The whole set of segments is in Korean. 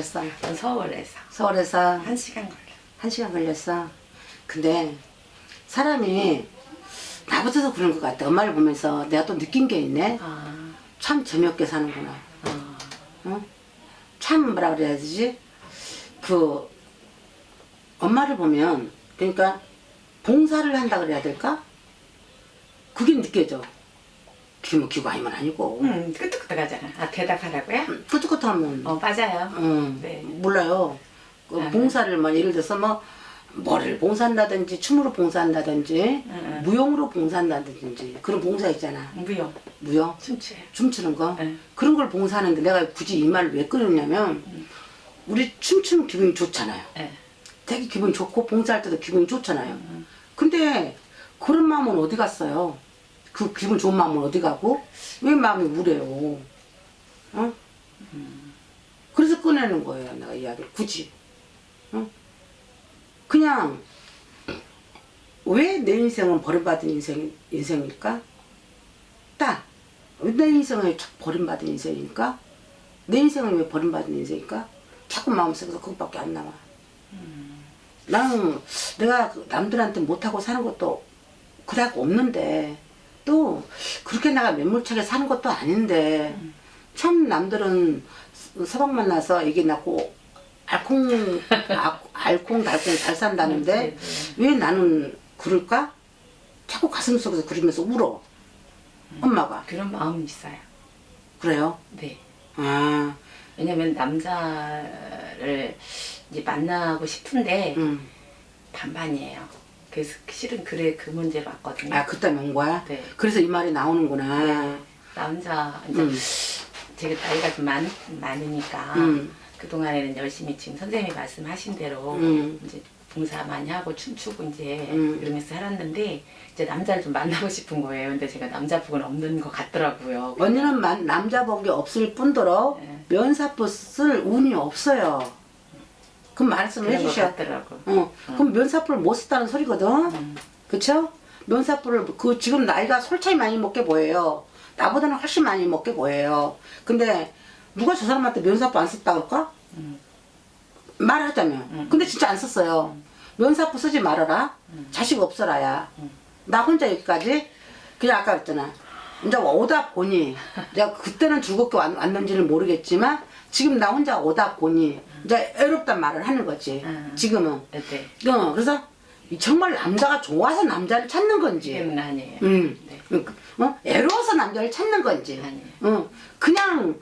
사셨어? 전 서울에서 서울에서 한 시간 걸려. 한 시간 걸렸어. 근데 사람이 나부터도 그런 것 같아. 엄마를 보면서 내가 또 느낀 게 있네. 아, 참 재미없게 사는구나. 아, 어? 참 뭐라 그래야 되지? 그 엄마를 보면 그러니까 봉사를 한다 그래야 될까? 그게 느껴져. 기면 기고 아니면 아니고. 음, 끄떡끄떡하잖아. 아, 대답하라고요? 끄떡끄떡하면 어, 맞아요. 음, 네. 몰라요. 그 아. 봉사를 뭐 예를 들어서 뭐 머리를 봉사한다든지 춤으로 봉사한다든지 음. 무용으로 봉사한다든지 그런 봉사 있잖아. 무용, 무용 춤추요. 춤추는 거 네. 그런 걸 봉사하는데 내가 굳이 이 말을 왜 끊었냐면 우리 춤추는 기분이 좋잖아요. 네. 되게 기분 좋고 봉사할 때도 기분이 좋잖아요. 음. 근데 그런 마음은 어디 갔어요? 그 기분 좋은 마음은 어디 가고 왜 마음이 우래요? 어? 그래서 꺼내는 거예요, 내가 이야기 굳이. 어? 그냥 왜 내 인생은 버림받은 인생 인생일까? 딱. 왜내 자꾸 버림받은 인생일까? 내 인생은 왜 버림받은 인생일까? 자꾸 마음속에서 그것밖에 안 나와. 나는 내가 그 남들한테 못하고 사는 것도 그닥 없는데 또 그렇게 내가 매몰차게 사는 것도 아닌데 참 남들은 서- 서방 만나서 이게 낳고 알콩 아- 알콩달콩 잘 산다는데 네, 네. 왜 나는 그럴까? 자꾸 가슴 속에서 그러면서 울어 엄마가 그런 마음이 있어요. 그래요? 네. 아, 왜냐면 남자를 이제 만나고 싶은데 음. 반반이에요. 그래서 실은 그래 그 문제로 왔거든요. 아 그때 온 거야? 네. 그래서 이 말이 나오는구나. 남자 이제 음. 제가 나이가 좀 많, 많으니까 음. 그 동안에는 열심히 지금 선생님이 말씀하신 대로 음. 이제 봉사 많이 하고 춤추고 이제 음. 이러면서 살았는데 이제 남자를 좀 만나고 싶은 거예요. 근데 제가 남자복은 없는 것 같더라고요. 언니는 만- 남자복이 없을 뿐더러 네. 면사포 쓸 운이 없어요. 그럼 말씀을 그런 것 해주셔. 같더라고. 어, 그럼 면사포를 못 썼다는 소리거든. 음. 그쵸? 면사포를 그 지금 나이가 솔차이 많이 먹게 보여요. 나보다는 훨씬 많이 먹게 보여요. 근데 누가 저 사람한테 면사포 안 썼다 그럴까? 음. 말하자면. 음. 근데 진짜 안 썼어요. 면사포 쓰지 말아라. 자식 없어라야. 음. 나 혼자 여기까지 그냥 아까 그랬잖아. 이제 오다 보니 내가 그때는 즐겁게 왔, 왔는지는 모르겠지만 지금 나 혼자 오다 보니 이제 애롭단 말을 하는 거지. 음. 지금은. 네, 어, 그래서 이 정말 남자가 좋아서 남자를 찾는 건지. 지금은 아니에요. 음. 네. 어? 애로워서 남자를 찾는 건지. 아니에요. 어. 그냥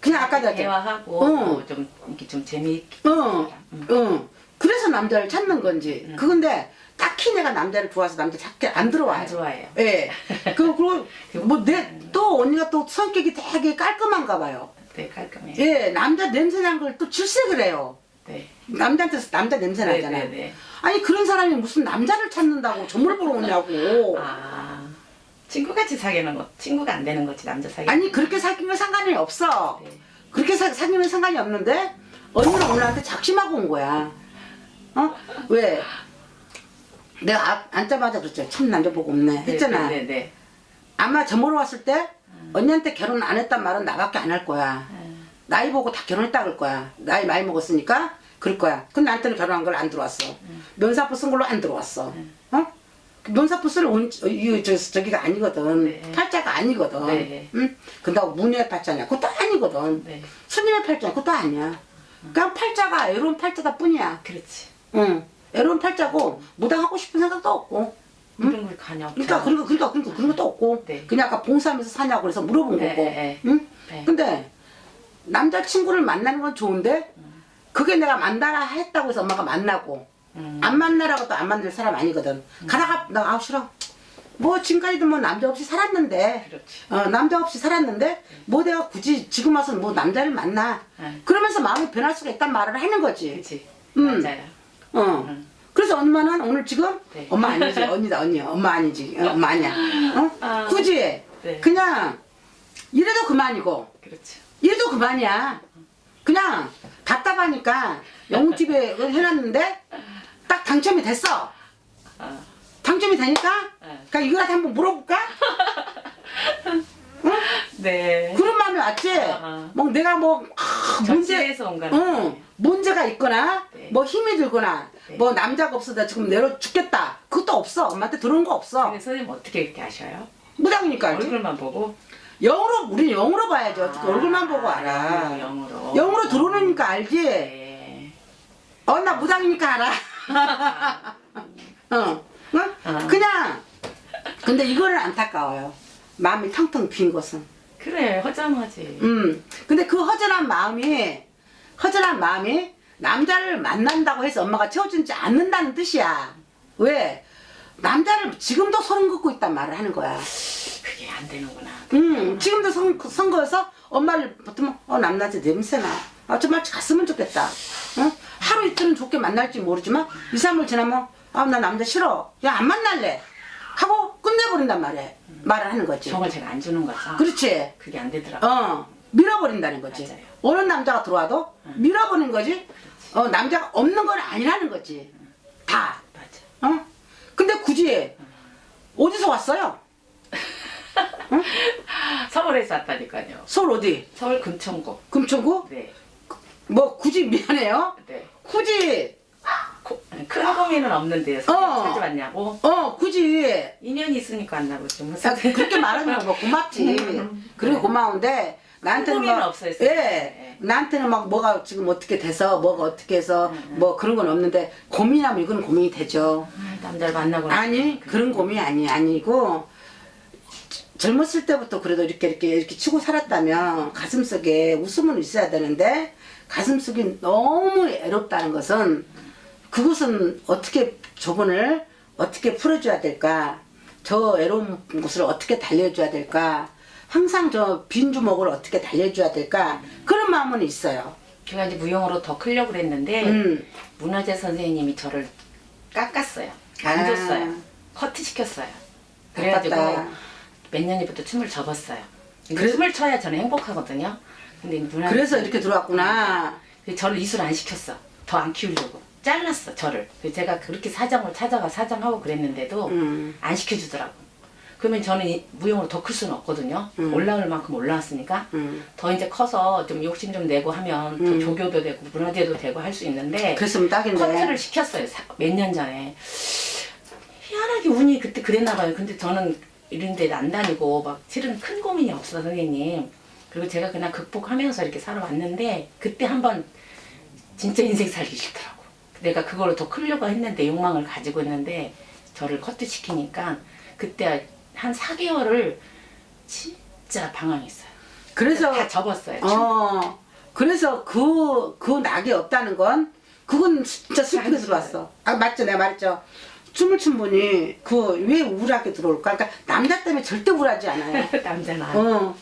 그냥 아까 내가 대화하고 어. 뭐좀 이렇게 좀 재미있게 어, 음. 어. 그래서 남자를 찾는 건지. 음. 그건데 딱히 내가 남자를 좋아서 남자 찾게 안 들어와요. 안 좋아해요. 예. 그, 그리고 뭐 내 또 언니가 또 성격이 되게 깔끔한가 봐요. 네, 깔끔해요. 예, 남자 냄새 난 걸 또 질색을 해요. 네. 남자한테서 남자 냄새 네, 나잖아. 네, 네. 아니 그런 사람이 무슨 남자를 찾는다고 점을 보러 오냐고. 아, 친구같이 사귀는 것, 친구가 안 되는 거지 남자 사귀는 아니 그렇게 사귀면 상관이 없어. 네. 그렇게 사, 사귀면 상관이 없는데 언니는 오늘 나한테 작심하고 온 거야. 어? 왜? 내가 아- 앉자마자 그랬죠. 참 남자 보고 없네. 했잖아. 네, 네, 네. 아마 저모로 왔을 때 언니한테 결혼 안 했단 말은 나밖에 안 할 거야. 음. 나이 보고 다 결혼했다 그럴 거야. 나이 많이 먹었으니까 그럴 거야. 근데 나한테는 결혼한 걸 안 들어왔어. 면사포 쓴 걸로 안 들어왔어. 어? 그 면사포 쓸 온, 어, 이, 저, 저기가 아니거든. 네. 팔자가 아니거든. 네. 응? 근다고 문의 팔자냐? 그것도 아니거든. 네. 스님의 팔자 그것도 아니야. 그냥 팔자가 애로운 팔자다 뿐이야. 그렇지. 응. 애로운 팔자고 무당하고 싶은 생각도 없고. 이런 걸 없죠. 그러니까 그런 거 그러니까 그런 거 그런 것도 없고. 네. 그냥 아까 봉사하면서 사냐고 그래서 물어본 네, 거고. 네, 응? 네. 근데 남자 친구를 만나는 건 좋은데 그게 내가 만나라 했다고 해서 엄마가 만나고 음. 안 만나라고 또 안 만날 사람 아니거든. 가다가 나 아우 싫어. 뭐 지금까지도 뭐 남자 없이 살았는데 그렇지. 어, 남자 없이 살았는데 뭐 내가 굳이 지금 와서 뭐 남자를 만나 네. 그러면서 마음이 변할 수가 있단 말을 하는 거지. 그렇지. 음. 맞아요. 어. 음. 그래서 엄마는 오늘 지금 네. 엄마 아니지 언니다 언니야 엄마 아니지 어, 엄마 아니야. 어? 아. 굳이 네. 그냥 이래도 그만이고 그렇죠. 이래도 그만이야. 그냥 답답하니까 영웅집에 해놨는데 딱 당첨이 됐어. 아, 당첨이 되니까 네. 그러니까 이거라도 한번 물어볼까? 네. 그런 마음이 왔지. 아. 뭐 내가 뭐 아, 문제, 문제에서 온 거는. 응, 문제가 있거나 네. 뭐 힘이 들거나 네. 뭐 남자가 없어 나 지금 내려 죽겠다. 그것도 없어. 엄마한테 들어온 거 없어. 근데 선생님 어떻게 이렇게 아셔요? 무당이니까 알지. 얼굴만 보고? 영으로 우리 영으로 봐야지 어떻게 아, 얼굴만 보고 알아. 영으로. 영으로 들어오니까 알지. 네. 어 나 무당이니까 알아. 어, 응? 아. 그냥 근데 이거는 안타까워요. 마음이 텅텅 빈 것은. 그래 허전하지. 음. 근데 그 허전한 마음이 허전한 마음이 남자를 만난다고 해서 엄마가 채워주지 않는다는 뜻이야. 왜? 남자를 지금도 소름 긋고 있단 말을 하는 거야. 그게 안 되는구나. 음, 지금도 선, 선거에서 엄마를 붙으면 어 남자한테 냄새나. 아 정말 갔으면 좋겠다. 어? 하루 이틀은 좋게 만날지 모르지만 2, 3일 지나면 아 나 남자 싫어. 야 안 만날래. 하고 끝내버린단 말이야. 말을 하는 거지. 정을 제가 안 주는 거죠. 그렇지. 그게 안 되더라고. 어 밀어버린다는 거지. 맞아요. 어느 남자가 들어와도 밀어버리는 거지. 어 남자가 없는 건 아니라는 거지. 다. 맞아. 어? 근데 굳이 어디서 왔어요? 서울에서 왔다니까요. 서울 어디? 서울 금천구. 금천구? 네. 뭐 굳이 미안해요. 네. 굳이 고- 큰 고민은 없는데 어. 찾아왔냐고? 어 굳이 인연이 있으니까 왔나고 좀. 아, 그렇게 말하면 뭐 고맙지. 그리고 고마운데 나한테는 막 없어요, 예, 네. 나한테는 막 뭐가 지금 어떻게 돼서 뭐가 어떻게 해서 뭐 그런 건 없는데 고민하면 이건 고민이 되죠. 아, 남자를 만나고 아니 그런 고민이 아니 아니고 젊었을 때부터 그래도 이렇게 이렇게 이렇게 치고 살았다면 가슴 속에 웃음은 있어야 되는데 가슴 속이 너무 애롭다는 것은 그것은 어떻게 저분을 어떻게 풀어줘야 될까? 저 애로운 것을 어떻게 달래줘야 될까 항상 저 빈 주먹을 어떻게 달래줘야 될까 그런 마음은 있어요. 제가 이제 무용으로 더 크려고 그랬는데 음. 문화재 선생님이 저를 깎았어요. 안 아. 줬어요. 커트 시켰어요. 그래가지고 아깝다. 몇 년이부터 춤을 접었어요. 근데 그래- 춤을 춰야 저는 행복하거든요. 근데 문화재 그래서 이렇게 들어왔구나. 근데 저를 이술 안 시켰어. 더 안 키우려고. 잘랐어, 저를. 그래서 제가 그렇게 사정을 찾아가 사정하고 그랬는데도 음. 안 시켜주더라고. 그러면 저는 이 무용으로 더 클 수는 없거든요. 음. 올라올 만큼 올라왔으니까. 음. 더 이제 커서 좀 욕심 좀 내고 하면 더 음. 조교도 되고 문화재도 되고 할 수 있는데 그랬으면 딱인데. 커트를 시켰어요. 몇 년 전에. 희한하게 운이 그때 그랬나 봐요. 근데 저는 이런 데안 다니고 막 실은 큰 고민이 없어 선생님. 그리고 제가 그냥 극복하면서 이렇게 살아왔는데 그때 한번 진짜 인생 살기 싫더라고. 내가 그거를 더 크려고 했는데 욕망을 가지고 있는데 저를 커트 시키니까 그때 한 4개월을 진짜 방황했어요. 그래서 다 접었어요. 어 그래서 그그 낙이 없다는 건 그건 진짜 슬프게 아니죠. 들어왔어. 아 맞죠 내가 말했죠. 춤을 춘 분이 그 왜 우울하게 들어올까? 그러니까 남자 때문에 절대 우울하지 않아요. 남자나. 어,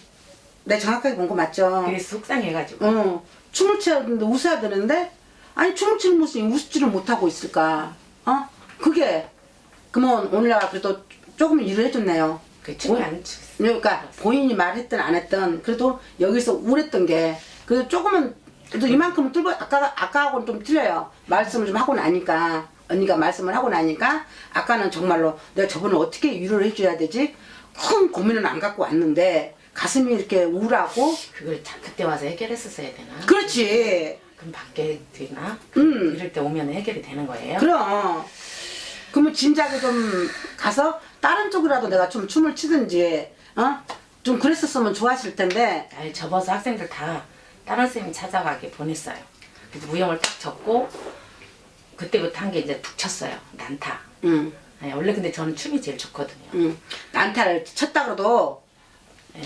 내가 정확하게 본 거 맞죠? 그래서 속상해가지고. 어, 춤을 춰야 되는데 웃어야 되는데 아니 춤을 추는 모습이 웃지를 못하고 있을까? 어? 그게 그러면 오늘 내가 그래도 조금 일을 해줬네요. 그 어? 안 추. 그러니까 본인이 말했든 안 했든 그래도 여기서 우울했던 게 그래도 조금은 그래도 이만큼은 뚫고 아까 아까하고는 좀 틀려요. 말씀을 좀 하고 나니까 언니가 말씀을 하고 나니까 아까는 정말로 내가 저분을 어떻게 위로를 해줘야 되지 큰 고민은 안 갖고 왔는데 가슴이 이렇게 우울하고 그걸 참 그때 와서 해결했었어야 되나? 그렇지. 그럼 밖에 되나? 음. 이럴 때 오면 해결이 되는 거예요? 그럼 그러면 진작에 좀 가서 다른 쪽이라도 내가 좀 춤을 추든지 어? 좀 그랬었으면 좋았을 텐데 날 접어서 학생들 다 다른 선생님 찾아가게 보냈어요. 그래서 무용을 딱 접고 그때부터 한 게 이제 툭 쳤어요. 난타. 음. 아니, 원래 근데 저는 춤이 제일 좋거든요. 음, 난타를 쳤다 그래도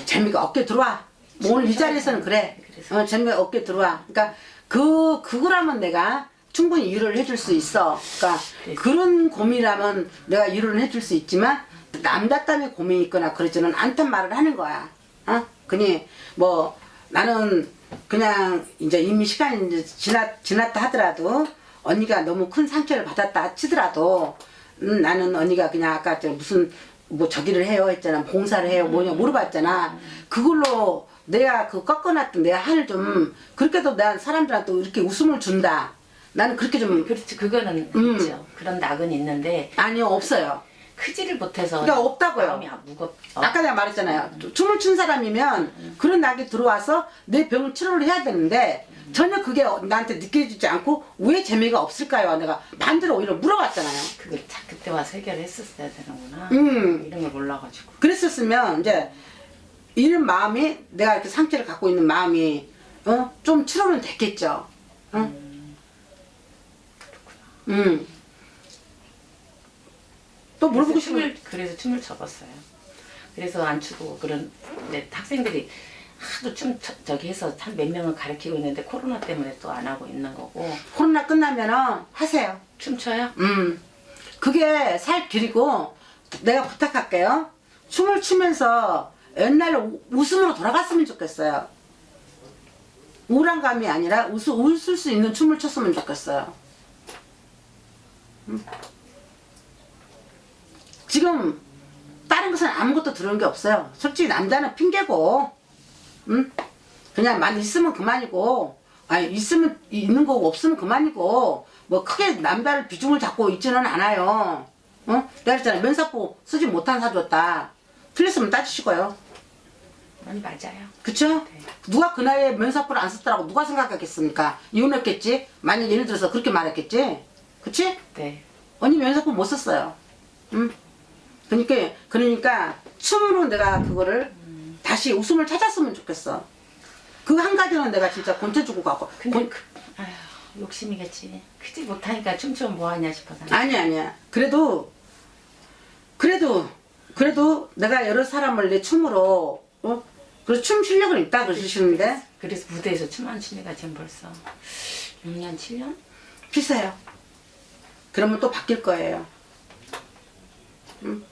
재미가 어깨 들어와. 뭐 오늘 이 자리에서는 그래. 그래서. 어, 재미가 어깨 들어와. 그러니까 그 그거라면 내가 충분히 이해를 해줄 수 있어. 그러니까 그래서. 그런 고민이라면 내가 이해를 해줄 수 있지만 때문에 고민이 있거나 그러지는 않단 말을 하는 거야. 어? 그니 뭐 나는 그냥 이제 이미 시간이 이제 지났 지났다 하더라도 언니가 너무 큰 상처를 받았다 치더라도 음, 나는 언니가 그냥 아까 저 무슨 뭐 저기를 해요 했잖아 봉사를 해요 뭐냐 물어봤잖아 그걸로 내가 그 꺾어놨던 내 한을 좀 그렇게도 난 사람들한테 이렇게 웃음을 준다 나는 그렇게 좀 그렇지 그거는 음. 있죠. 그런 낙은 있는데 아니요 없어요 크지를 못해서 그러니까 없다고요. 마음이 안 무겁. 어. 아까 내가 말했잖아요. 춤을 춘 사람이면 그런 낙이 들어와서 내 병을 치료를 해야 되는데 전혀 그게 나한테 느껴지지 않고 왜 재미가 없을까요? 내가 반대로 오히려 물어봤잖아요. 그걸 자, 그때 와서 해결했었어야 되는구나. 음. 이런 걸 몰라가지고. 그랬었으면 이제 이런 마음이 내가 이렇게 상처를 갖고 있는 마음이 어? 좀 치료는 됐겠죠. 응? 음. 또 물어보고 그래서 싶은 춤을 그래서 춤을 접었어요. 그래서 안 추고 그런 내 학생들이 하도 춤 저, 저기 해서 한 몇 명을 가르치고 있는데 코로나 때문에 또 안 하고 있는 거고 코로나 끝나면은 하세요. 춤춰요? 음. 그게 살 길이고 내가 부탁할게요. 춤을 추면서 옛날로 우- 웃음으로 돌아갔으면 좋겠어요. 우울한 감이 아니라 웃을, 웃을 수 있는 춤을 췄으면 좋겠어요. 음. 지금 다른 것은 아무것도 들어온 게 없어요. 솔직히 남자는 핑계고, 음? 그냥 만 있으면 그만이고, 아니 있으면 있는 거고 없으면 그만이고, 뭐 크게 남자를 비중을 잡고 있지는 않아요. 어? 내가 그랬잖아 면사포 쓰지 못한 사줬다. 틀렸으면 따지시고요. 아니 맞아요. 그쵸? 네. 누가 그 나이에 면사포를 안 썼다라고 누가 생각했겠습니까? 이혼했겠지? 만약 예를 들어서 그렇게 말했겠지? 그치? 네. 언니 면사포 못 썼어요. 응? 그러니까, 그러니까, 춤으로 내가 그거를 다시 웃음을 찾았으면 좋겠어. 그 한 가지는 내가 진짜 권태주고 가고. 근데 권- 그, 아휴 욕심이겠지. 크지 못하니까 춤추면 뭐하냐 싶어서. 아니, 아니야. 그래도, 그래도, 그래도 내가 여러 사람을 내 춤으로, 어? 그래서 춤 실력은 있다 그러시는데, 그래서 무대에서 춤 안 추니까 지금 벌써 6년 7년? 피세요. 그러면 또 바뀔 거예요. 응?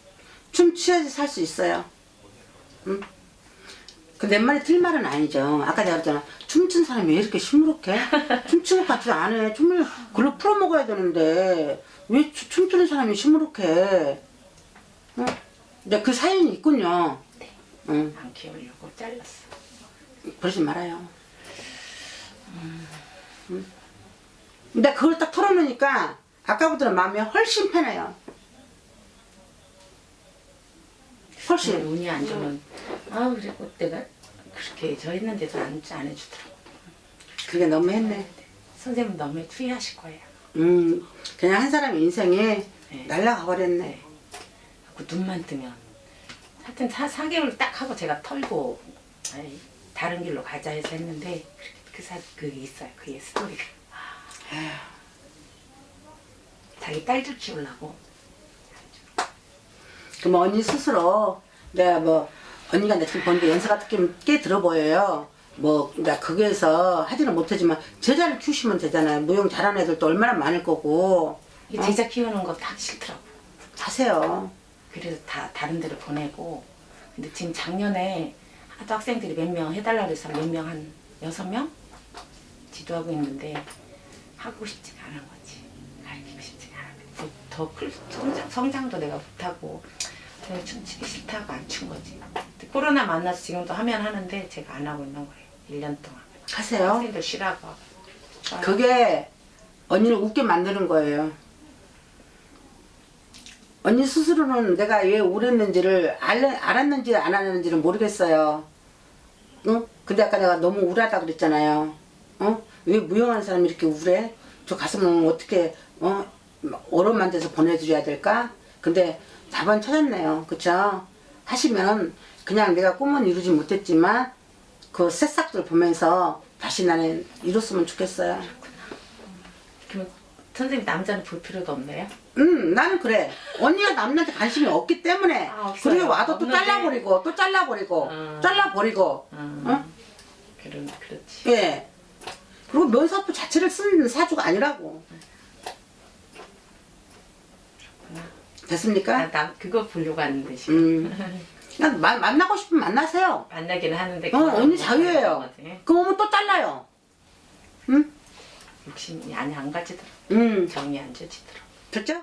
춤 취해서 살수 있어요. 응? 근데 내 말이 틀린 말은 아니죠. 아까 내가 그랬잖아. 춤춘 사람이 왜 이렇게 시무룩해? 춤추는 것 같지 안 해. 춤을 글로 풀어먹어야 되는데 왜 추- 춤추는 사람이 시무룩해? 응? 이제 그 사연이 있군요. 응. 안 키우려고 잘랐어. 그러지 말아요. 응? 근데 그걸 딱 털어놓으니까 아까보다는 마음이 훨씬 편해요. 훨씬. 운이 안 좋으면 아 그리고 내가 그렇게 저 했는데도 안, 안 해주더라고. 그게 너무 했네. 선생님 너무 후회하실 거예요. 음, 그냥 한 사람의 인생이 네. 날라가 버렸네. 그 눈만 뜨면 하여튼 사, 4개월 딱 하고 제가 털고 아이, 다른 길로 가자 해서 했는데 그 사, 그게 있어요. 그게 스토리가. 아. 자기 딸들 키우려고 그럼 언니 스스로 내가 뭐 언니가 내 지금 보니까 연세가 꽤, 꽤 들어 보여요. 뭐, 나 거기에서 하지는 못하지만 제자를 키우시면 되잖아요. 무용 잘하는 애들도 얼마나 많을 거고. 이 제자 키우는 거다 싫더라고. 하세요. 그래서 다 다른 데로 보내고 근데 지금 작년에 하도 학생들이 몇 명 해달라 그래서 몇 명 한 여섯 명 지도하고 있는데 하고 싶지가 않은 거지 가르치고 싶지가 않은 거지 더 클 성장, 성장도 내가 못하고 내가 춤추기 싫다고 안 춘 거지 근데 코로나 만나서 지금도 하면 하는데 제가 안 하고 있는 거예요 1년 동안 하세요. 학생들 쉬라고 하고. 그게 언니를 웃게 만드는 거예요. 언니 스스로는 내가 왜 우울했는지를 알, 알았는지 안 알았는지는 모르겠어요. 응? 근데 아까 내가 너무 우울하다 그랬잖아요. 어? 왜 무용하는 사람이 이렇게 우울해? 저 가슴은 어떻게 어? 얼음만 돼서 보내드려야 될까? 근데 답은 찾았네요. 그쵸? 하시면 그냥 내가 꿈은 이루지 못했지만 그 새싹들 보면서 다시 나는 이뤘으면 좋겠어요. 그럼 선생님 남자는 볼 필요도 없네요 음, 나는 그래. 언니가 남한테 관심이 없기 때문에. 아, 없어요. 그리고 와도 또 없는데. 잘라버리고, 또 잘라버리고, 음. 잘라버리고. 음, 어? 그런 그렇지 예. 그리고 면사포 자체를 쓰는 사주가 아니라고. 됐습니까? 나, 나 그거 보려고 왔는데 지금 음. 그냥 마- 만나고 싶으면 만나세요. 만나기는 하는데 어, 그거는 언니 못 자유예요. 하는 거지. 그러면 또 잘라요. 응? 욕심이 안이 안 가지더라 음. 정이 안 저지더라 됐죠?